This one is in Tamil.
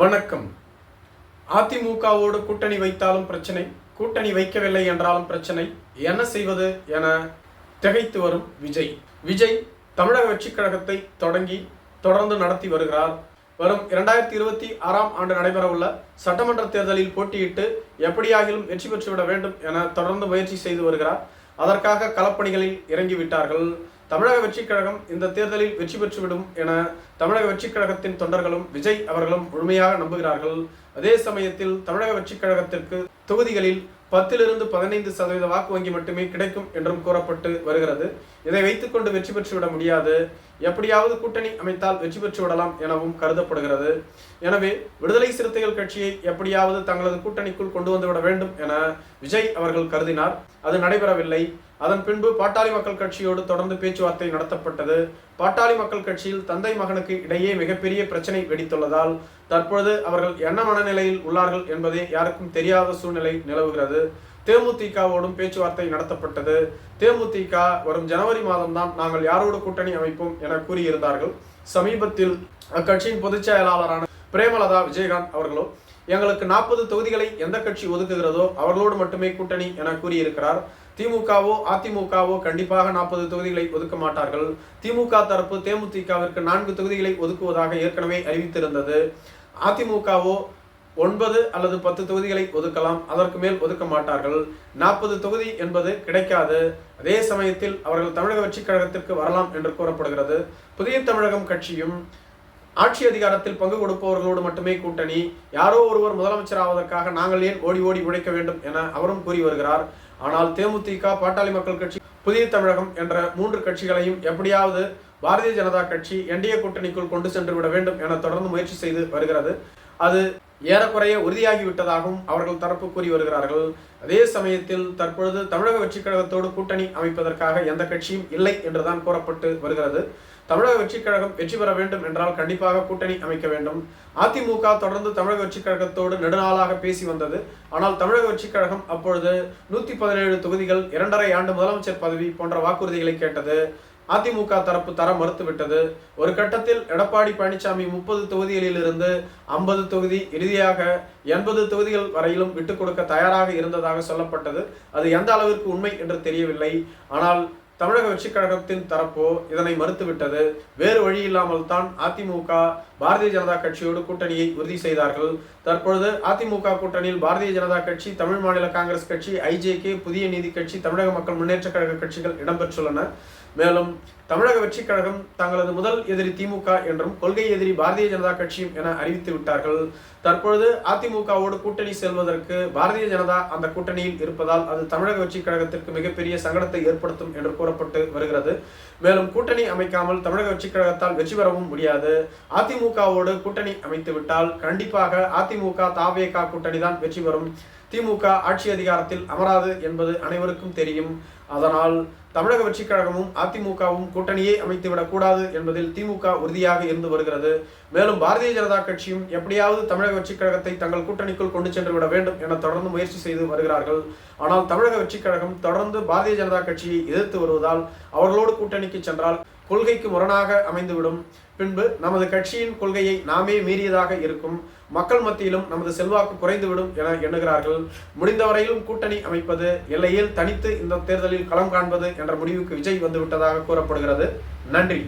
வணக்கம். அதிமுகவோடு கூட்டணி வைத்தாலும் பிரச்சனை கூட்டணி வைக்கவில்லை என்றாலும் பிரச்சனை. என்ன செய்வது என திகைத்து வரும் விஜய். விஜய் தமிழக வெற்றிக் கழகத்தை தொடங்கி தொடர்ந்து நடத்தி வருகிறார். வரும் இரண்டாயிரத்தி இருபத்தி ஆறாம் ஆண்டு நடைபெறவுள்ள சட்டமன்ற தேர்தலில் போட்டியிட்டு எப்படியாகிலும் வெற்றி பெற்றுவிட வேண்டும் என தொடர்ந்து முயற்சி செய்து வருகிறார். அதற்காக களப்பணிகளில் இறங்கிவிட்டார்கள். தமிழக வெற்றிக் கழகம் இந்த தேர்தலில் வெற்றி பெற்றுவிடும் என தமிழக வெற்றிக் கழகத்தின் தொண்டர்களும் விஜய் அவர்களும் முழுமையாக நம்புகிறார்கள். அதே சமயத்தில் தமிழக வெற்றிக் கழகத்திற்கு தொகுதிகளில் பத்திலிருந்து பதினைந்து சதவீத வாக்கு வங்கி மட்டுமே கிடைக்கும் என்றும் கூறப்பட்டு வருகிறது. இதை வைத்துக்கொண்டு வெற்றி பெற்றுவிட முடியாது. எப்படியாவது கூட்டணி அமைத்தால் வெற்றி பெற்று விடலாம் எனவும் கருதப்படுகிறது. எனவே விடுதலை சிறுத்தைகள் கட்சியை எப்படியாவது தங்களது கூட்டணிக்குள் கொண்டு வந்துவிட வேண்டும் என விஜய் அவர்கள் கருதினார். அது நடைபெறவில்லை. அதன் பின்பு பாட்டாளி மக்கள் கட்சியோடு தொடர்ந்து பேச்சுவார்த்தை நடத்தப்பட்டது. பாட்டாளி மக்கள் கட்சியில் தந்தை மகனுக்கு இடையே மிகப்பெரிய பிரச்சனை வெடித்துள்ளதால் தற்பொழுது அவர்கள் என்ன மனநிலையில் உள்ளார்கள் என்பதே யாருக்கும் தெரியாத சூழ்நிலை நிலவுகிறது. தேமுதிகவோடும் பேச்சுவார்த்தை நடத்தப்பட்டது. தேமுதிக வரும் ஜனவரி மாதம்தான் நாங்கள் யாரோடு கூட்டணி அமைப்போம் என கூறியிருந்தார்கள். சமீபத்தில் அக்கட்சியின் பொதுச் செயலாளரான பிரேமலதா விஜயகாந்த் அவர்களோ எங்களுக்கு நாற்பது தொகுதிகளை எந்த கட்சி ஒதுக்குகிறதோ அவர்களோடு மட்டுமே கூட்டணி என கூறியிருக்கிறார். திமுகவோ அதிமுகவோ கண்டிப்பாக நாற்பது தொகுதிகளை ஒதுக்க மாட்டார்கள். திமுக தரப்பு தேமுதிகவிற்கு நான்கு தொகுதிகளை ஒதுக்குவதாக ஏற்கனவே அறிவித்திருந்தது. அதிமுகவோ ஒன்பது அல்லது பத்து தொகுதிகளை ஒதுக்கலாம் அதற்கு மேல் ஒதுக்க மாட்டார்கள். நாற்பது தொகுதி என்பது கிடைக்காது. அதே சமயத்தில் அவர்கள் தமிழக வெற்றிக் கழகத்திற்கு வரலாம் என்று கூறப்படுகிறது. புதிய தமிழகம் கட்சியும் ஆட்சி அதிகாரத்தில் பங்கு கொடுப்பவர்களோடு மட்டுமே கூட்டணி. யாரோ ஒருவர் முதலமைச்சர் ஆவதற்காக நாங்கள் ஏன் ஓடி ஓடி உழைக்க வேண்டும் என அவரும் கூறி வருகிறார். ஆனால் தேமுதிக பாட்டாளி மக்கள் கட்சி புதிய தமிழகம் என்ற மூன்று கட்சிகளையும் எப்படியாவது பாரதிய ஜனதா கட்சி என்டிஏ கூட்டணிக்குள் கொண்டு சென்று விட வேண்டும் என தொடர்ந்து முயற்சி செய்து வருகிறது. அது ஏறக்குறைய உறுதியாகிவிட்டதாகவும் அவர்கள் தரப்பு கூறி வருகிறார்கள். அதே சமயத்தில் தற்பொழுது தமிழக வெற்றிக் கழகத்தோடு கூட்டணி அமைப்பதற்காக எந்த கட்சியும் இல்லை என்றுதான் கூறப்பட்டு வருகிறது. தமிழக வெற்றிக் கழகம் வெற்றி பெற வேண்டும் என்றால் கண்டிப்பாக கூட்டணி அமைக்க வேண்டும். அதிமுக தொடர்ந்து தமிழக வெற்றிக் கழகத்தோடு நெடுநாளாக பேசி வந்தது. ஆனால் தமிழக வெற்றிக் கழகம் அப்பொழுது நூத்தி பதினேழு தொகுதிகள் இரண்டரை ஆண்டு முதலமைச்சர் பதவி போன்ற வாக்குறுதிகளை கேட்டது. அதிமுக தரப்பு தர மறுத்துவிட்டது. ஒரு கட்டத்தில் எடப்பாடி பழனிசாமி முப்பது தொகுதிகளில் இருந்து ஐம்பது தொகுதி இறுதியாக எண்பது தொகுதிகள் வரையிலும் விட்டுக் கொடுக்க தயாராக இருந்ததாக சொல்லப்பட்டது. அது எந்த அளவிற்கு உண்மை என்று தெரியவில்லை. ஆனால் தமிழக வெற்றிக் கழகத்தின் தரப்போ இதனை மறுத்துவிட்டது. வேறு வழி இல்லாமல் தான் அதிமுக பாரதிய ஜனதா கட்சியோடு கூட்டணியை உறுதி செய்தார்கள். தற்பொழுது அதிமுக கூட்டணியில் பாரதிய ஜனதா கட்சி தமிழ் மாநில காங்கிரஸ் கட்சி ஐஜேகே புதிய நீதி கட்சி தமிழக மக்கள் முன்னேற்ற கழக கட்சிகள் இடம்பெற்றுள்ளன. மேலும் தமிழக வெற்றிக் கழகம் தங்களது முதல் எதிரி திமுக என்றும் கொள்கை எதிரி பாரதிய ஜனதா கட்சியும் என அறிவித்து விட்டார்கள். தற்பொழுது அதிமுகவோடு கூட்டணி செல்வதற்கு பாரதிய ஜனதா அந்த கூட்டணியில் இருப்பதால் அது தமிழக வெற்றிக் கழகத்திற்கு மிகப்பெரிய சங்கடத்தை ஏற்படுத்தும் என்று கூறப்பட்டு வருகிறது. மேலும் கூட்டணி அமைக்காமல் தமிழக வெற்றிக் கழகத்தால் வெற்றி பெறவும் முடியாது. அதிமுகவோடு கூட்டணி அமைத்து விட்டால் கண்டிப்பாக அதிமுக தாவேகா கூட்டணி தான் வெற்றி பெறும். திமுக ஆட்சி அதிகாரத்தில் அமராது என்பது அனைவருக்கும் தெரியும். அதனால் தமிழக வெற்றிக் கழகமும் அதிமுகவும் கூட்டணியே அமைத்துவிடக் கூடாது என்பதில் திமுக உறுதியாக இருந்து வருகிறது. மேலும் பாரதிய ஜனதா கட்சியும் எப்படியாவது தமிழக வெற்றிக் கழகத்தை தங்கள் கூட்டணிக்குள் கொண்டு சென்று விட வேண்டும் என தொடர்ந்து முயற்சி செய்து வருகிறார்கள். ஆனால் தமிழக வெற்றிக் கழகம் தொடர்ந்து பாரதிய ஜனதா கட்சியை எதிர்த்து வருவதால் அவர்களோடு கூட்டணிக்கு சென்றால் கொள்கைக்கு முரணாக அமைந்துவிடும். பின்பு நமது கட்சியின் கொள்கையை நாமே மீறியதாக இருக்கும். மக்கள் மத்தியிலும் நமது செல்வாக்கு குறைந்துவிடும் என எண்ணுகிறார்கள். முடிந்தவரையிலும் கூட்டணி அமைப்பது எல்லையில் தனித்து இந்த தேர்தலில் களம் காண்பது என்ற முடிவுக்கு விஜய் வந்துவிட்டதாக கூறப்படுகிறது. நன்றி.